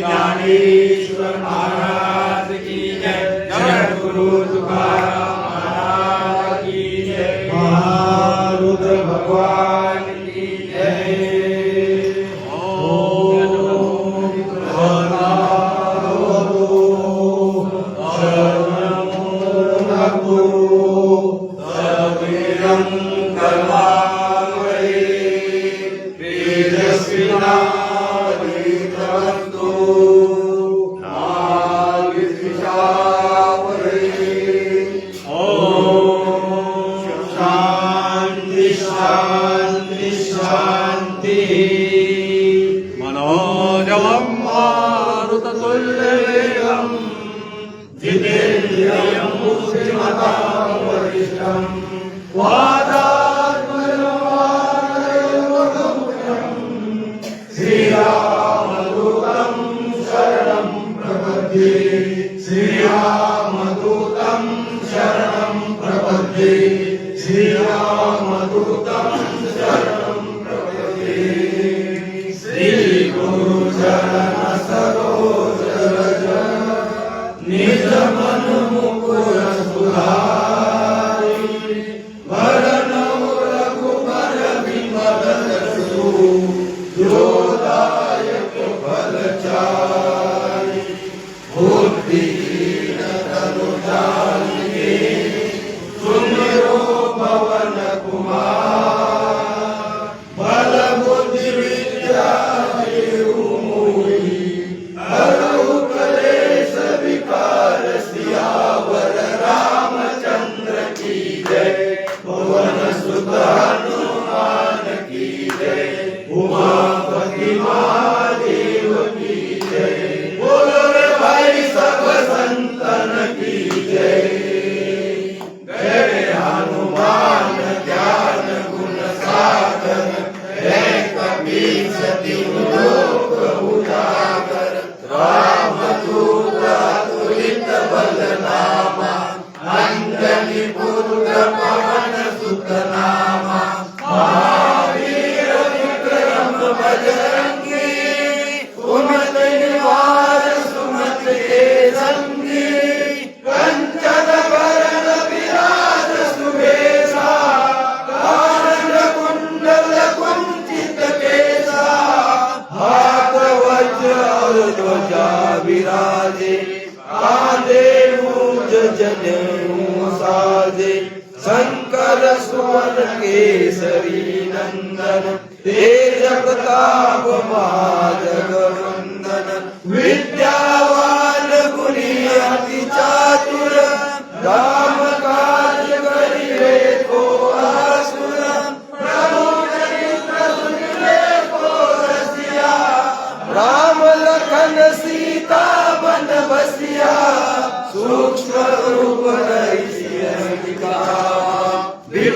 مہاراج مارت بھگوان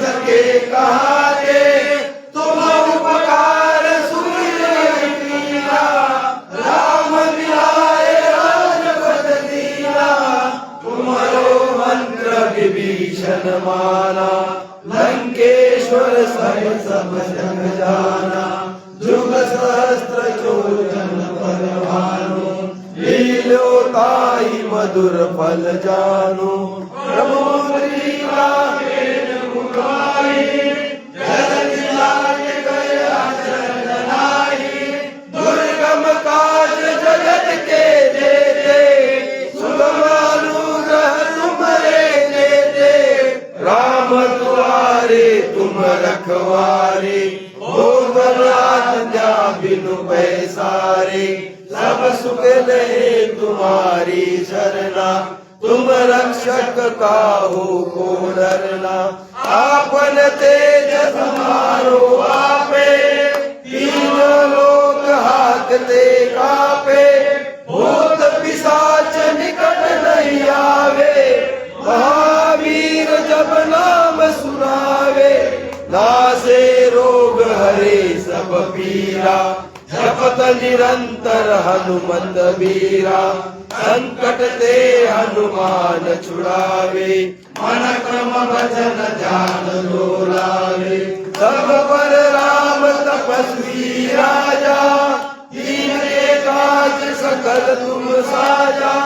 سکے کہ رام جائے ریا تمہرو منتر کے بھی چن مار بھائی سب جگ جانا جگ سہسر چوچن پروانا لیلو تائی مدر پھل جانو پربھو مری کا میرے گمان سکھ دے تمہاری جھرنا، تم رکشک کا ہو کو آپ آپن تیج سمارو آپے، تین لوگ ہاکتے کاپے۔ بھوت پساچ نکٹ نہیں آوے مہاویر جب نام سناوے۔ نازے روگ ہرے سب پیرا ہن منت ویٹ دے ہن چڑا وے من کم بھجن جان ڈورے سب پر رام تپس وی ایکچ سک تم ساجا۔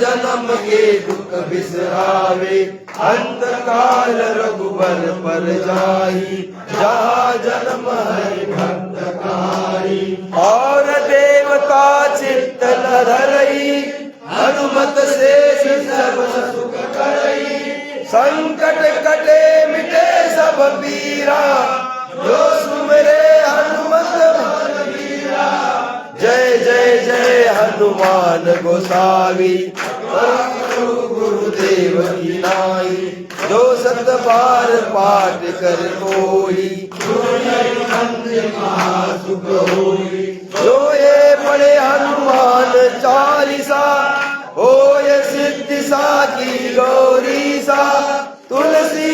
جنم کے دکھ بسراوے انت کال رگبر پر جائی جا جنم ہے بھکت کاری اور دیوتا چت لدھرئی حرمت سے سب سکھ کرئی سنکٹ کٹے مٹے سب پیرا جو سمرے ہر ہن گوسالی نائی دو سب بار پاٹ کر ہوئی ہوئی تو یہ بڑے ہنومان چالیسا ہو سدا کی گوریسا تلسی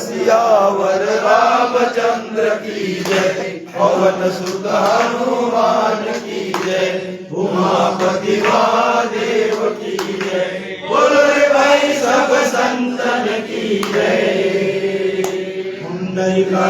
سیاور رام چندر کی جے پون سد ہنومان کی جے اما پتی دیو کی جے بول رے بھائی سب سنتن کی جے ہنڈئی کا